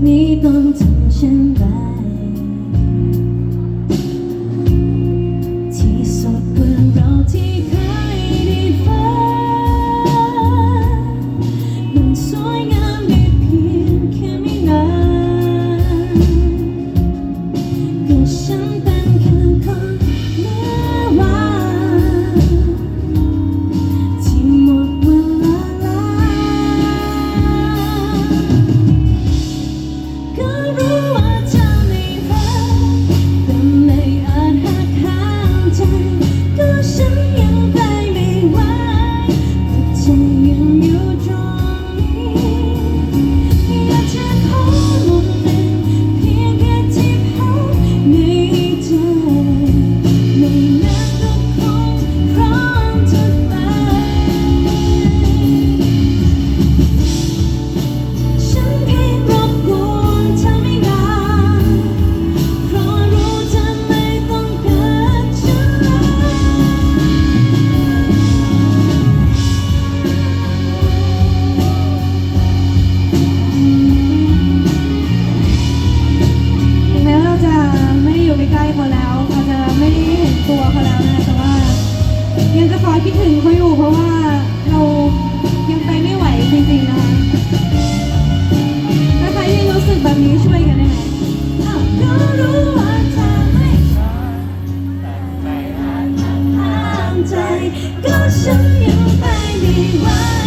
你能。 นี้ช่วยกันได้ไหมก็รู้ว่าเธอไม่ชอบแต่ไม่อาจทำใจ ก็ฉันยังไปดีว่า